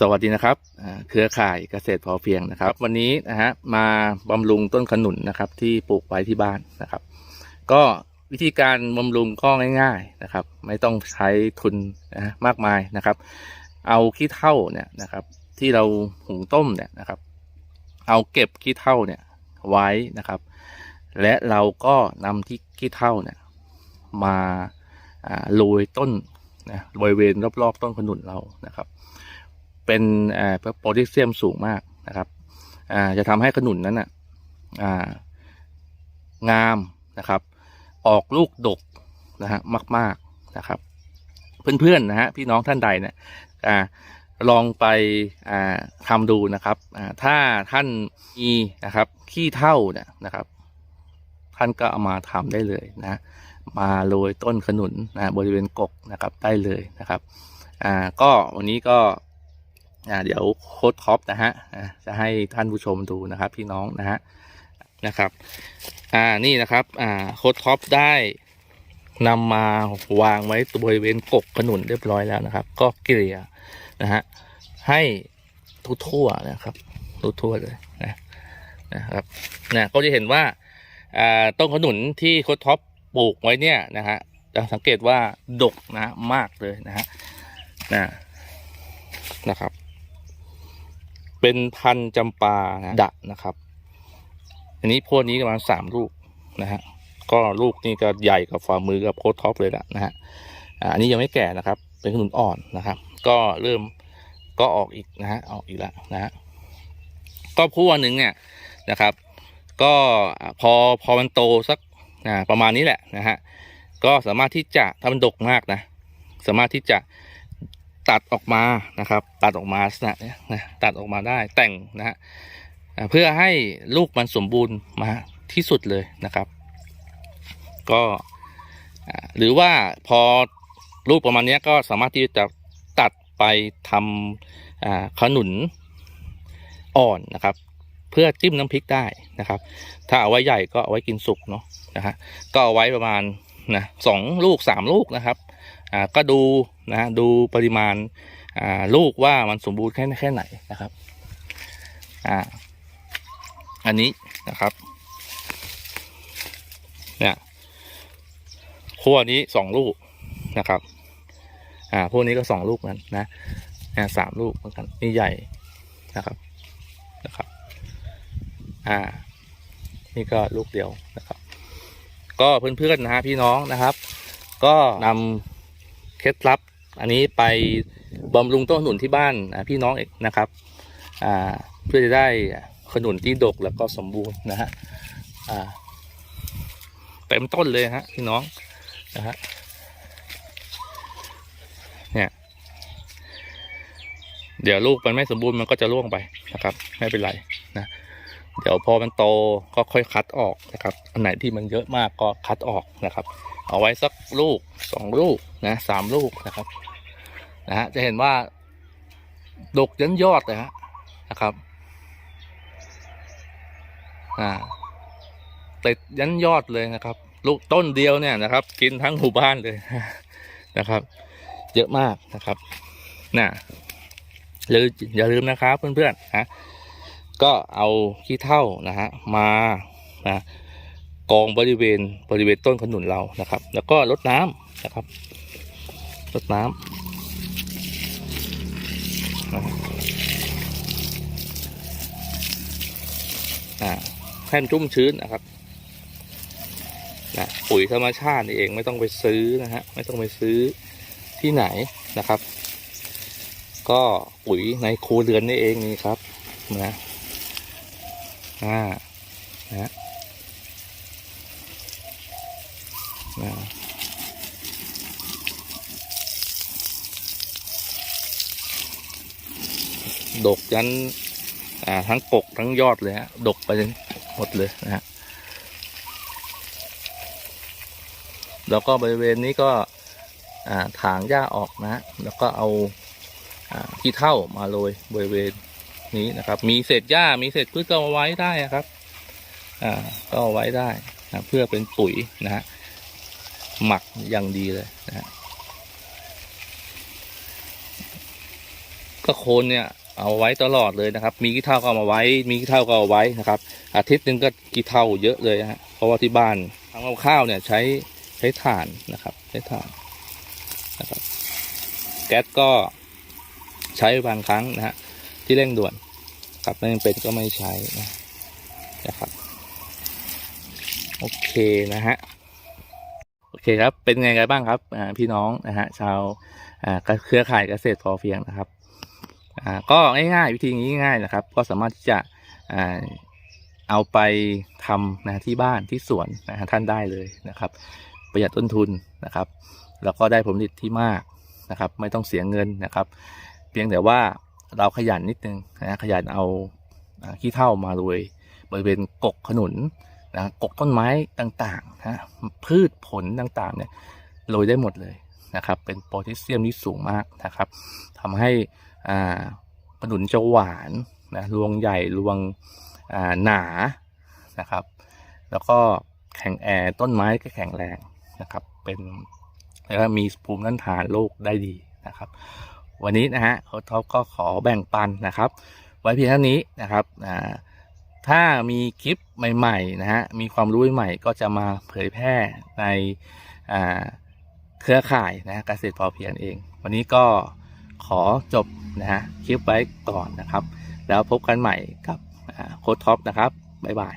สวัสดีนะครับเครือข่ายเกษตรพอเพียงนะครับ วันนี้นะฮะมาบำรุงต้นขนุนนะครับ ที่ปลูกไว้ที่บ้านนะครับ ก็วิธีการบำรุงก็ง่าย ๆนะครับ ไม่ต้องใช้ทุนนะมากมายนะครับ เอาขี้เถ้าเนี่ยนะครับ ที่เราหุงต้มเนี่ยนะครับ เอาเก็บขี้เถ้าเนี่ยไว้นะครับ และเราก็นำที่ขี้เถ้าเนี่ยมาอ่าโรยต้นนะบริเวณรอบๆต้นขนุนเรานะครับ เป็นโพแทสเซียมสูงมากนะครับจะทำให้ขนุนนั้นอะงามนะครับ ออกลูกดกนะฮะมาก ๆนะครับ เพื่อนๆนะฮะพี่น้องท่านใดเนี่ยลองไปอ่าทำดูนะครับถ้าท่านมีนะครับขี้เท่าเนี่ยนะครับ ท่านก็เอามาทำได้เลยนะมาโรยต้นขนุนนะบริเวณกกนะครับได้เลยนะครับ อ่าก็วันนี้ก็ เดี๋ยวโค้ดท็อปนะฮะจะให้ท่านผู้ชมดูนะครับ พี่น้องนะฮะนะครับ อ่านี่นะครับอ่าโค้ดท็อปได้นำมาวางไว้บริเวณกกขนุนเรียบร้อยแล้วนะครับ ก็เกลี่ยนะฮะให้ทั่วๆนะครับทั่วๆเลยนะนะครับนะก็จะเห็นว่าอ่าต้นขนุนที่โค้ดท็อปปลูกไว้เนี่ยนะฮะจะสังเกตว่าดกนะมากเลยนะฮะนะนะครับ เป็นพันธุ์จำปานะดะนะครับ อันนี้พวกนี้ประมาณสามลูกนะฮะก็ลูกนี่ก็ใหญ่กับฝ่ามือกับโคตรท็อปเลยละนะฮะอ่าอันนี้ยังไม่แก่นะครับ เป็นขนุนอ่อนนะครับ ก็เริ่มก็ออกอีกนะฮะออกอีกแล้วนะฮะก็พวกหนึ่งเนี่ยนะครับ ก็พอพอมันโตสักอ่าประมาณนี้แหละนะฮะก็สามารถที่จะถ้ามันดกมากนะ สามารถที่จะ ตัดออกมานะครับ ตัดออกมาลักษณะเนี้ยนะตัดออกมาได้แต่งนะฮะเพื่อให้ลูกมันสมบูรณ์มาที่สุดเลยนะครับ ก็หรือว่าพอลูกประมาณนี้ก็สามารถที่จะตัดไปทำอ่าขนุนอ่อนนะครับ เพื่อจิ้มน้ำพริกได้นะครับ ถ้าเอาไว้ใหญ่ก็เอาไว้กินสุกเนาะนะฮะก็เอาไว้ประมาณนะสองลูกสามลูกนะครับ อ่าก็ดูนะดูปริมาณอ่าลูกว่ามันสมบูรณ์แค่แค่ไหนนะครับอ่าอันนี้นะครับเนี่ยขั้วนี้สองลูกนะครับอ่าพวกนี้ก็สองลูกนั้นนะอ่าสามลูกเหมือนกันนี่ใหญ่นะครับนะครับอ่านี่ก็ลูกเดียวนะครับ ก็เพื่อนๆนะฮะพี่น้องนะครับ ก็นำ เคล็ดลับ อันนี้ไปบำรุงต้นขนุนที่บ้านพี่น้องเอกนะครับเพื่อจะได้ขนุนที่ดกแล้วก็สมบูรณ์นะฮะเต็มต้นเลยฮะพี่น้องนะฮะเนี่ยเดี๋ยวลูกมันไม่สมบูรณ์มันก็จะร่วงไปนะครับ ไม่เป็นไรนะเดี๋ยวพอมันโตก็ค่อยคัดออกนะครับ อันไหนที่มันเยอะมากก็คัดออกนะครับ เอาไว้สักลูกสองลูกนะสามลูกนะครับนะฮะจะเห็นว่า ดกยันยอดเลยฮะนะครับอ่าติดยันยอดเลยนะครับ ลูกต้นเดียวเนี่ยนะครับ กินทั้งหมู่บ้านเลยนะครับ เยอะมากนะครับน่ะอย่าลืมอย่าลืมนะครับเพื่อนๆนะก็เอาขี้เถ้านะฮะมานะ กองบริเวณบริเวณต้นขนุนเรานะครับ แล้วก็รดน้ำนะครับรดน้ำนะอ่าให้มันชุ่มชื้นนะครับนะปุ๋ยธรรมชาตินี่เองไม่ต้องไปซื้อนะฮะไม่ต้องไปซื้อที่ไหนนะครับ ก็ปุ๋ยในครัวเรือนนี่เองนี่ครับนะอ่านะฮะ นะดกยันทั้งปกทั้งยอดเลยฮะ ดกไปหมดเลยนะฮะ แล้วก็บริเวณนี้ก็ถางหญ้าออกนะ แล้วก็เอาขี้เถ้ามาโรยบริเวณนี้นะครับ มีเศษหญ้ามีเศษพืชก็เอาไว้ได้ครับ อ่าก็เอาไว้ได้นะเพื่อเป็นปุ๋ยนะฮะ หมักอย่างดีเลยนะฮะก็โคนเนี่ยเอาไว้ตลอดเลยนะครับ มีกี่เท่าก็เอามาไว้ มีกี่เท่าก็เอาไว้นะครับ อาทิตย์หนึ่งก็กี่เท่าเยอะเลยฮะเพราะว่าที่บ้านทำกับข้าวเนี่ยใช้ใช้ถ่านนะครับ ใช้ถ่านนะครับ แก๊สก็ใช้บางครั้งนะฮะที่เร่งด่วนครับไม่จำเป็นก็ไม่ใช้นะนะครับ โอเคนะฮะ โอเคครับ เป็นไงกันบ้างครับพี่น้องนะฮะชาวเครือข่ายเกษตรพอเพียงนะครับก็ง่ายๆวิธีนี้ง่ายนะครับ ก็สามารถที่จะเอาไปทำนะที่บ้านที่สวนนะฮะท่านได้เลยนะครับ ประหยัดต้นทุนนะครับ แล้วก็ได้ผลผลิตที่มากนะครับ ไม่ต้องเสียเงินนะครับ เพียงแต่ว่าเราขยันนิดนึงนะขยันเอาอ่าขี้เถ้ามาโรยบริเวณกกขนุน นะกกต้นไม้ต่างๆนะพืชผลต่างๆเนี่ยโรยได้หมดเลยนะครับ เป็นโพแทสเซียมที่สูงมากนะครับทำให้อ่าขนุนจะหวานนะรวงใหญ่รวงอ่าหนานะครับ แล้วก็แข็งแอร์ต้นไม้ก็แข็งแรงนะครับเป็นแล้วก็มีภูมิต้านทานโรคได้ดีนะครับ วันนี้นะฮะโค้ชท็อปก็ขอแบ่งปันนะครับ ไว้เพียงเท่านี้นะครับอ่า ถ้ามีคลิปใหม่ๆนะฮะมีความรู้ใหม่ก็จะมาเผยแพร่ในเครือข่ายนะเกษตรพอเพียงเอง วันนี้ก็ขอจบนะฮะคลิปไว้ก่อนนะครับ แล้วพบกันใหม่กับโค้ดท็อปนะครับ บ๊ายบาย